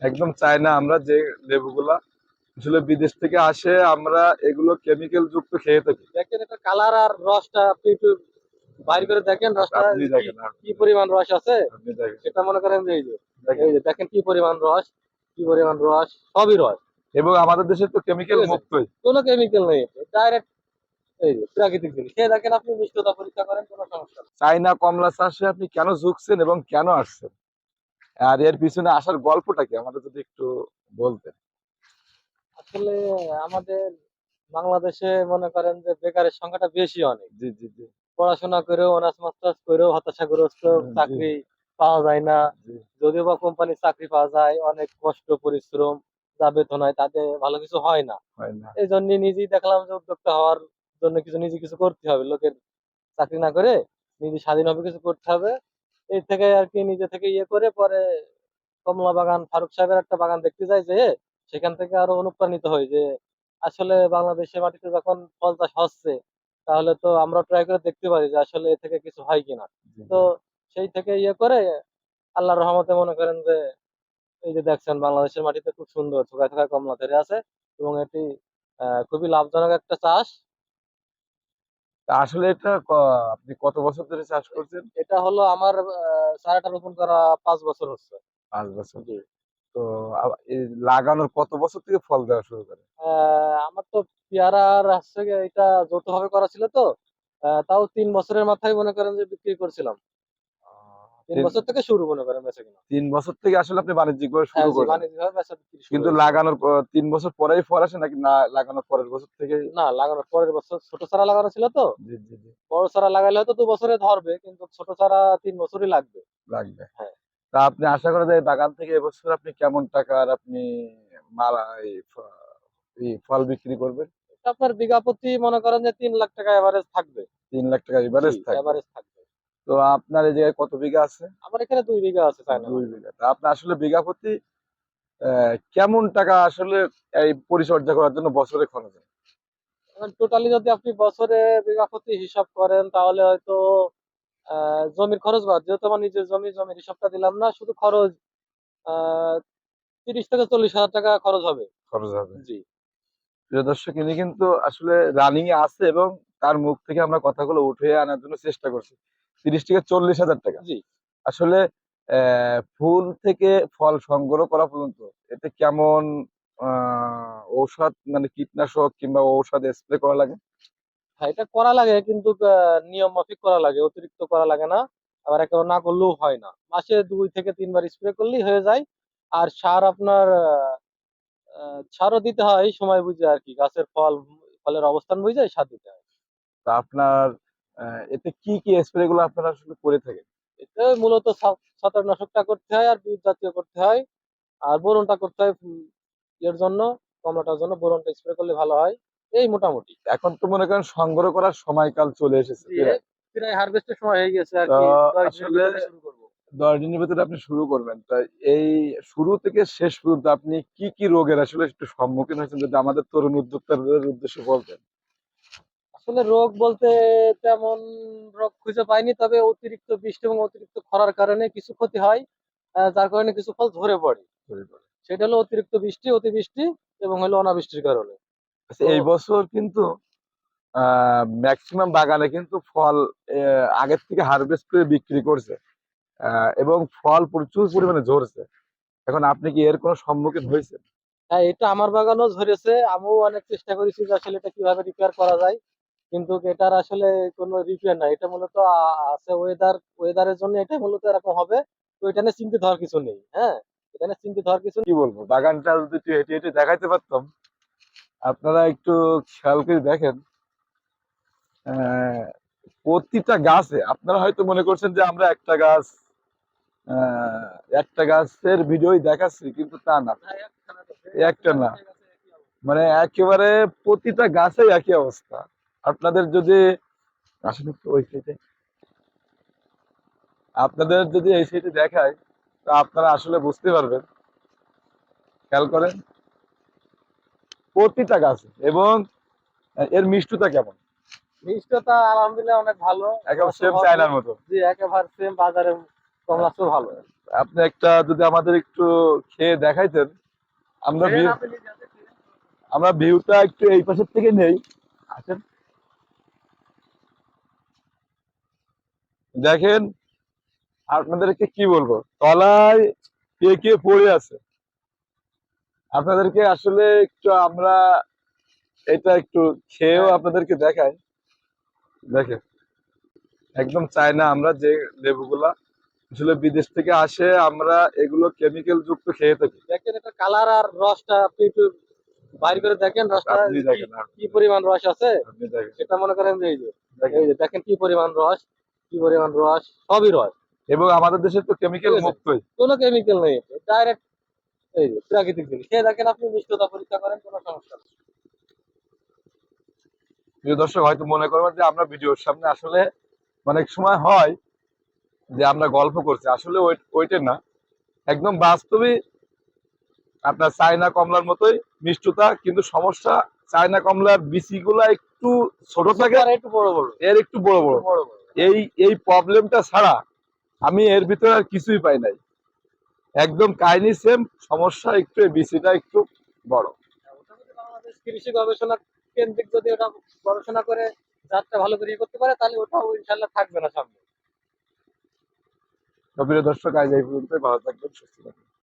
একদম চাই না আমরা যে লেবুগুলা আসলে বিদেশ থেকে আসে আমরা এগুলো কেমিক্যাল যুক্ত খেয়ে থাকি। দেখেন এটা কালার আর রসটা আপনি একটু বাইর করে দেখেন রসটা কি- পরিমাণ রস আছে? সেটা মনে করেন যে এই যে দেখেন। কি পরিমাণ রস কি পরিমাণ রস সবই রস। এবং আমাদের দেশে তো কেমিক্যাল। মুক্তই। কোনো কেমিক্যাল নেই ডাইরেক্ট এই যে প্রাকৃতিক জিনিস। দেখেন আপনি মিষ্টতা পরীক্ষা করেন কোনো সমস্যা চাইনা কমলা চাষে আপনি কেন ঝুঁকছেন এবং কেন আসছেন? আর এর পিছনে আসার গল্পটা কি? আমাদের যদি একটু বলতেন। আসলে আমাদের বাংলাদেশে মনে করেন যে বেকারের সংখ্যাটা বেশি অনেক। জি জি জি। পড়াশোনা করেও অনার্স মাস্টার্স করেও হতাশাগ্রস্ত চাকরি পাওয়া যায় না। যদিও বা কোম্পানির চাকরি পাওয়া যায় অনেক কষ্ট পরিশ্রম যা বেতন হয় তাতে ভালো কিছু হয় না। এই জন্য নিজেই দেখলাম যে উদ্যোক্তা হওয়ার জন্য কিছু নিজে কিছু করতে হবে। লোকের চাকরি না করে নিজে স্বাধীনভাবে কিছু করতে হবে। এই থেকে আর কি নিজে থেকে ইয়ে করে পরে কমলা বাগান ফারুক সাহেবের একটা বাগান দেখতে যাই যে সেখান থেকে আরও অনুপ্রাণিত হই যে আসলে বাংলাদেশের মাটিতে যখন ফল চাষ হচ্ছে তাহলে তো আমরা ট্রাই করে দেখতে পারি যে আসলে এ থেকে কিছু হয় কিনা। তো সেই থেকে ইয়ে করে আল্লাহর রহমতে মনে করেন যে এই যে দেখছেন বাংলাদেশের মাটিতে খুব সুন্দর থোকায় থোকায় কমলা ধরে আছে এবং এটি আহ, খুবই লাভজনক একটা চাষ। তা আসলে এটা আপনি কত বছর ধরে চাষ করছেন? এটা হলো আমার চারাটা রোপণ করা পাঁচ বছর হচ্ছে। পাঁচ বছর। জি। তো লাগানোর কত বছর থেকে ফল দেওয়া শুরু করে? আহ, আমার তো পেয়ারার হচ্ছে গিয়ে এটা যৌথভাবে করা ছিল তো। তাও তিন বছরের মাথায় মনে করেন যে বিক্রি করছিলাম। তিন তিন- বছর থেকে শুরু মনে করেন বেচা কিনা। তিন বছর থেকে আসলে আপনি বাণিজ্যিক ভাবে শুরু হ্যাঁ, করেন। বাণিজ্যিকভাবে বেচা বিক্রি শুরু কিন্তু লাগানোর তিন বছর পরেই ফল আসে নাকি না লাগানোর পরের বছর থেকে? না লাগানোর পরের বছর ছোট চারা লাগানো ছিল তো। জি জি জি। বড় চারা লাগালে হয়তো দু বছরে ধরবে কিন্তু ছোট চারা তিন বছরই লাগবে। লাগবে। হ্যাঁ। তা আপনি আশা করা যায় বাগান থেকে এবছর আপনি কেমন টাকার আপনি মালা ফল বিক্রি করবেন? আপনার বিঘা প্রতি মনে করেন যে তিন লাখ টাকা এভারেজ থাকবে। তিন লাখ টাকা এভারেজ থাকবে। এভারেজ থাকবে। তো আপনার এই জায়গায় কত বিঘা আছে? আমার এখানে দুই বিঘা আছে দুই বিঘা। তা আপনার আসলে বিঘা প্রতি কেমন টাকা আসলে এই পরিচর্যা করার জন্য বছরে খরচ হয়? টোটালি যদি আপনি বছরে বিঘা প্রতি হিসাব করেন তাহলে হয়তো জমির খরচ বাদ। যেহেতু আমার নিজের জমি জমির হিসাবটা দিলাম না শুধু খরচ আহ তিরিশ থেকে চল্লিশ হাজার টাকা খরচ হবে। খরচ হবে। জি। প্রিয় দর্শক ইনি কিন্তু আসলে রানিং এ আছে এবং তার মুখ থেকে আমরা কথাগুলো উঠে আনার জন্য চেষ্টা করছি। তিরিশ থেকে চল্লিশ হাজার টাকা। জি। আসলে ফুল থেকে ফল সংগ্রহ করা পর্যন্ত এতে কেমন ঔষধ মানে কীটনাশক কিংবা ঔষধ স্প্রে করা লাগে? হ্যাঁ এটা করা লাগে কিন্তু নিয়ম মাফিক করা লাগে অতিরিক্ত করা লাগে না। আবার একেবারে না করলেও হয় না। মাসে দুই থেকে তিনবার স্প্রে করলেই হয়ে যায়। আর সার আপনার সারও দিতে হয় সময় বুঝে আর কি। গাছের ফল ফলের অবস্থান বুঝে সার দিতে হয়। তা আপনার এতে কি কি স্প্রে গুলো আপনারা আসলে করে থাকেন? এতে মূলত ছত্রাকনাশকটা করতে হয় আর বীজ জাতীয় করতে হয়। আর বোরনটা করতে হয় এর জন্য কমলাটার জন্য বোরনটা স্প্রে করলে ভালো হয়। এই মোটামুটি। এখন তো মনে করেন সংগ্রহ করার সময়কাল চলে এসেছে প্রায়। হারভেস্টের সময় হয়ে গেছে আর কি। আসলে- ভিতরে শুরু করব। দশ দিনের ভিতরে আপনি শুরু করবেন। তা এই শুরু থেকে শেষ পর্যন্ত আপনি কি কি রোগের আসলে একটু সম্মুখীন হয়েছেন যদি আমাদের তরুণ উদ্যোক্তাদের উদ্দেশ্যে বলতেন? আসলে রোগ বলতে তেমন রোগ খুঁজে পাইনি তবে অতিরিক্ত বৃষ্টি এবং অতিরিক্ত খরার কারণে কিছু ক্ষতি হয় যার কারণে কিছু ফল ঝরে পড়ে। সেটা হলো অতিরিক্ত বৃষ্টি অতিবৃষ্টি এবং হলো অনাবৃষ্টির কারণে। আচ্ছা, এই বছর কিন্তু ম্যাক্সিমাম বাগানে কিন্তু ফল আগের থেকে হারভেস্ট করে বিক্রি করছে এবং ফল প্রচুর পরিমাণে ঝরছে। এখন আপনি কি এর কোনো সম্মুখীন হয়েছেন? হ্যাঁ এটা আমার বাগানও ঝরেছে আমিও অনেক চেষ্টা করেছি যে আসলে এটা কীভাবে রিপেয়ার করা যায়। কিন্তু এটার আসলে কোনো রিপেয়ার নাই। এটা মূলত আছে ওয়েদার ওয়েদারের জন্য এটা মূলত এরকম হবে। তো এটা নিয়ে চিন্তিত হওয়ার কিছু নেই হ্যাঁ? এটা নিয়ে চিন্তিত হওয়ার কিছু কি বলব? বাগানটা যদি একটু হেঁটে হেঁটে দেখাইতে পারতাম। আপনারা একটু খেয়াল করে দেখেন। প্রতিটা গাছে আপনারা হয়তো মনে করছেন যে আমরা একটা গাছ আহ, একটা গাছের ভিডিওই দেখাচ্ছি কিন্তু তা না। একটা না। মানে একেবারে প্রতিটা গাছে একই অবস্থা। আপনাদের যদি আসেন একটু ওই সাইডে আপনাদের যদি এই সাইডে দেখায় তা আপনারা আসলে বুঝতে পারবেন। খেয়াল করেন প্রতিটা গাছে এবং এর মিষ্টতা কেমন? মিষ্টতা আলহামদুলিল্লাহ অনেক ভালো। একেবারে সেম ভালো। চায়নার মতো। জি একেবারে সেম বাজারে কমলা তো ভালো। আপনি একটা যদি আমাদের একটু খেয়ে দেখাইতেন আমরা আমরা ভিউটা একটু এই পাশের থেকে নেই। আসেন। দেখেন আপনাদেরকে কি বলব? তলায় কে কে পড়ে আছে? আপনাদেরকে আসলে একটু আমরা এটা একটু খেয়েও আপনাদেরকে দেখাই। দেখেন একদম চাই না আমরা যে লেবুগুলা আসলে বিদেশ থেকে আসে আমরা এগুলো কেমিক্যাল যুক্ত খেয়ে থাকি। দেখেন এটা কালার আর রসটা আপনি একটু বাইর করে দেখেন রসটা দেখেন কি- পরিমাণ রস আছে? সেটা মনে করেন। যে দেখেন কি পরিমাণ রস? কি পরিমাণ রস? সবই রস। এবং আমাদের দেশে তো কেমিক্যাল। মুক্তই। কোনো কেমিক্যাল নেই। ডাইরেক্ট এই যে প্রাকৃতিক জিনিস। খেয়ে দেখেন আপনি মিষ্টতা পরীক্ষা করেন কোনো সমস্যা নেই। প্রিয় দর্শক হয়তো মনে করবেন যে আমরা ভিডিওর সামনে আসলে অনেক সময় হয় যে আমরা গল্প করছি। আসলে ওই- ওইটা না। একদম বাস্তবে আপনার চায়না কমলার মতোই মিষ্টতা কিন্তু সমস্যা চায়না কমলার বিচিগুলা একটু ছোট থাকে। আর একটু বড় বড়। এর একটু বড় বড়। বড় বড়। এই এই প্রবলেমটা ছাড়া আমি এর ভিতরে আর কিছুই পাই নাই। একদম কাহিনী সেম সমস্যা একটু বিচিটা একটু বড়। বাংলাদেশ কৃষি গবেষণা কেন্দ্রিক যদি ওটা গবেষণা করে জাতটা ভালো করে ইয়ে করতে পারে তাহলে ওটাও ইনশাল্লাহ থাকবে না সামনে। প্রিয় দর্শক আজ এই পর্যন্ত ভালো থাকবেন সুস্থ থাকবেন।